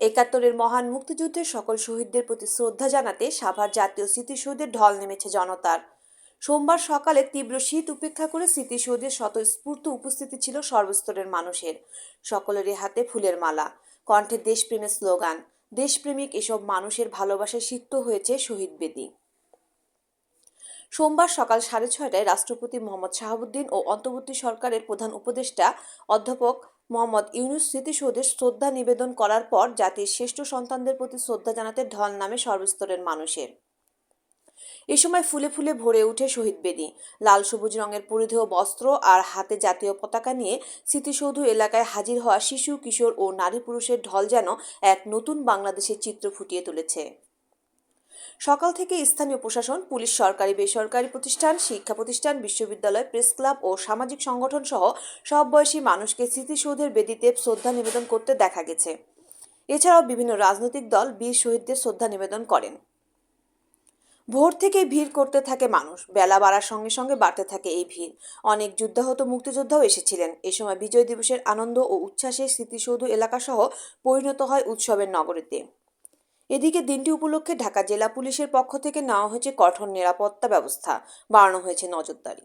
একাত্তরের মহান মুক্তিযুদ্ধের সকল শহীদদের প্রতি শ্রদ্ধা জানাতে সাভার জাতীয় স্মৃতিসৌধের ঢল নেমেছে জনতার। সোমবার সকালে তীব্র শীত উপেক্ষা করে স্মৃতিসৌধের স্বতঃস্ফূর্ত উপস্থিতি ছিল সর্বস্তরের মানুষের। সকলেরই হাতে ফুলের মালা, কণ্ঠে দেশপ্রেমের স্লোগান। দেশপ্রেমিক এসব মানুষের ভালোবাসায় সিক্ত হয়েছে শহীদ বেদী। সোমবার সকাল সাড়ে ছয়টায় রাষ্ট্রপতি মোহাম্মদ শাহাবুদ্দিন ও অন্তর্বর্তী সরকারের প্রধান উপদেষ্টা অধ্যাপক মোহাম্মদ ইউনুস স্মৃতিসৌধে শ্রদ্ধা নিবেদন করার পর জাতির শ্রেষ্ঠ সন্তানদের প্রতি শ্রদ্ধা জানাতে ঢল নামে সর্বস্তরের মানুষের। এ সময় ফুলে ফুলে ভরে ওঠে শহীদ বেদি। লাল সবুজ রঙের পরিধেয় বস্ত্র আর হাতে জাতীয় পতাকা নিয়ে স্মৃতিসৌধ এলাকায় হাজির হওয়া শিশু, কিশোর ও নারী পুরুষের ঢল যেন এক নতুন বাংলাদেশের চিত্র ফুটিয়ে তুলেছে। সকাল থেকে স্থানীয় প্রশাসন, পুলিশ, সরকারি, বেসরকারি প্রতিষ্ঠান, শিক্ষা প্রতিষ্ঠান, বিশ্ববিদ্যালয়, প্রেস ক্লাব ও সামাজিক সংগঠন সহ সব বয়সী মানুষকে স্মৃতিসৌধের বেদিতে শ্রদ্ধা নিবেদন করতে দেখা গেছে। এছাড়াও বিভিন্ন রাজনৈতিক দল বীর শহীদদের শ্রদ্ধা নিবেদন করেন। ভোর থেকেই ভিড় করতে থাকে মানুষ। বেলা বাড়ার সঙ্গে সঙ্গে বাড়তে থাকে এই ভিড়। অনেক যুদ্ধাহত মুক্তিযোদ্ধাও এসেছিলেন। এ সময় বিজয় দিবসের আনন্দ ও উচ্ছ্বাসে স্মৃতিসৌধ এলাকাসহ পরিণত হয় উৎসবের নগরীতে। এদিকে দিনটি উপলক্ষে ঢাকা জেলা পুলিশের পক্ষ থেকে নেওয়া হয়েছে কঠোর নিরাপত্তা ব্যবস্থা। বাড়ানো হয়েছে নজরদারি।